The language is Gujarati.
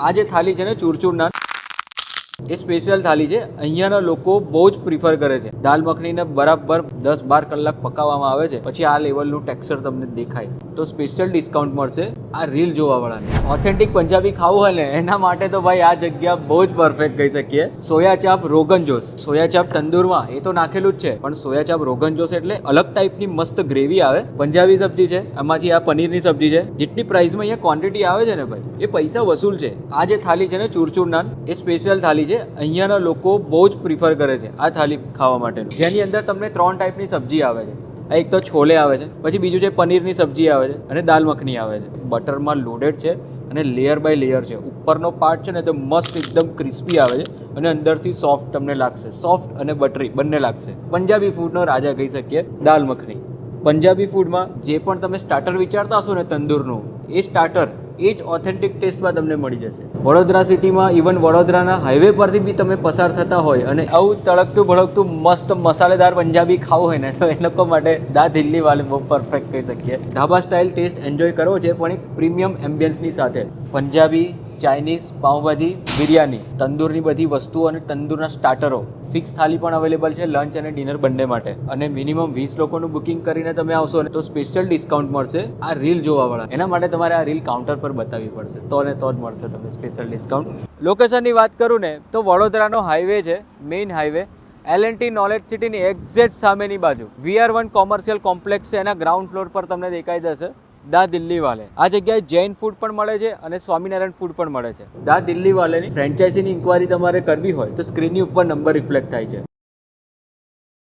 આ જે થાળી છે ને ચૂરચૂર નાન એ સ્પેશિયલ થાળી છે. અહીંયાના લોકો બહુ જ પ્રિફર કરે છે. દાલ મખનીને બરાબર દસ બાર કલાક પકાવવામાં આવે છે. પછી આ લેવલનું ટેક્સચર તમને દેખાય. તો સ્પેશિયલ ડિસ્કાઉન્ટ મળશે આ રીલ જોવાવાળાને. ઓથેન્ટિક પંજાબી ખાવું હોય ને, એના માટે તો ભાઈ આ જગ્યા બહુ જ પરફેક્ટ કહી શકીએ. સોયા ચાપ રોગન જોશ. સોયા ચાપ તંદુરમાં, એ તો નાખેલું જ છે. પણ સોયા ચાપ રોગન જોશ એટલે અલગ ટાઈપની મસ્ત ગ્રેવી આવે. પંજાબી સબ્જી છે એમાંથી આ પનીરની સબ્જી છે. જેટલી પ્રાઇસમાં અહીંયા ક્વોન્ટિટી આવે છે ને ભાઈ, એ પૈસા વસૂલ છે. આ જે થાળી છે ને ચૂરચૂર નાન, એ સ્પેશિયલ થાળી છે. અહીંયાના લોકો બહુ જ પ્રિફર કરે છે આ થાળી ખાવા માટેનું. જેની અંદર તમને ત્રણ ટાઈપની સબ્જી આવે છે. આ એક તો છોલે આવે છે, પછી બીજું છે પનીરની સબ્જી આવે છે અને દાલ મખની આવે છે. બટરમાં લોડેડ છે અને લેયર બાય લેયર છે. ઉપરનો પાર્ટ છે ને તો મસ્ત એકદમ ક્રિસ્પી આવે છે અને અંદરથી સોફ્ટ તમને લાગશે. સોફ્ટ અને બટરી બંને લાગશે. પંજાબી ફૂડનો રાજા કહી શકીએ, દાલ મખની. પંજાબી ફૂડમાં જે પણ તમે સ્ટાર્ટર વિચારતા હશો ને તંદૂરનું, એ સ્ટાર્ટર એ જ ઓથેન્ટિક ટેસ્ટમાં તમને મળી જશે. વડોદરા સિટીમાં ઇવન વડોદરાના હાઈવે પરથી બી તમે પસાર થતા હોય અને આવું તળકતું ભડકતું મસ્ત મસાલેદાર પંજાબી ખાવું હોય ને, તો એ લોકો માટે દા દિલ્હી વાલે બહુ પરફેક્ટ કહી શકીએ. ધાબા સ્ટાઇલ ટેસ્ટ એન્જોય કરવો છે પણ એક પ્રીમિયમ એમ્બિયન્સની સાથે. પંજાબી ચાઇનીઝ, પાઉંભાજી, બિરયાની, તંદૂરની બધી વસ્તુઓ અને તંદૂરના સ્ટાર્ટરો ફિક્સ થાળી પણ અવેલેબલ છે લંચ અને ડિનર બંને માટે. અને મિનિમમ વીસ લોકોનું બુકિંગ કરીને તમે આવશો તો સ્પેશિયલ ડિસ્કાઉન્ટ મળશે આ રીલ જોવાવાળા. એના માટે તમારે આ રીલ કાઉન્ટર પર બતાવવી પડશે. તો ને તો જ મળશે તમને સ્પેશિયલ ડિસ્કાઉન્ટ લોકેશનની વાત કરું ને, તો વડોદરાનો હાઈવે છે main highway L and T knowledge સિટીની એક્ઝેક્ટ સામેની બાજુ. વીઆર વન કોમર્શિયલ કોમ્પ્લેક્સ છે, એના ગ્રાઉન્ડ ફ્લોર પર તમને દેખાઈ જશે. દા દિલ્હી વાલે આ જગ્યાએ જૈન ફૂડ પણ મળે છે અને સ્વામિનારાયણ ફૂડ પણ મળે છે. દા દિલ્હી વાલેની ફ્રેન્ચાઇઝીની ઇન્કવાયરી તમારે કરવી હોય તો સ્ક્રીનની ઉપર નંબર રિફ્લેક્ટ થાય છે.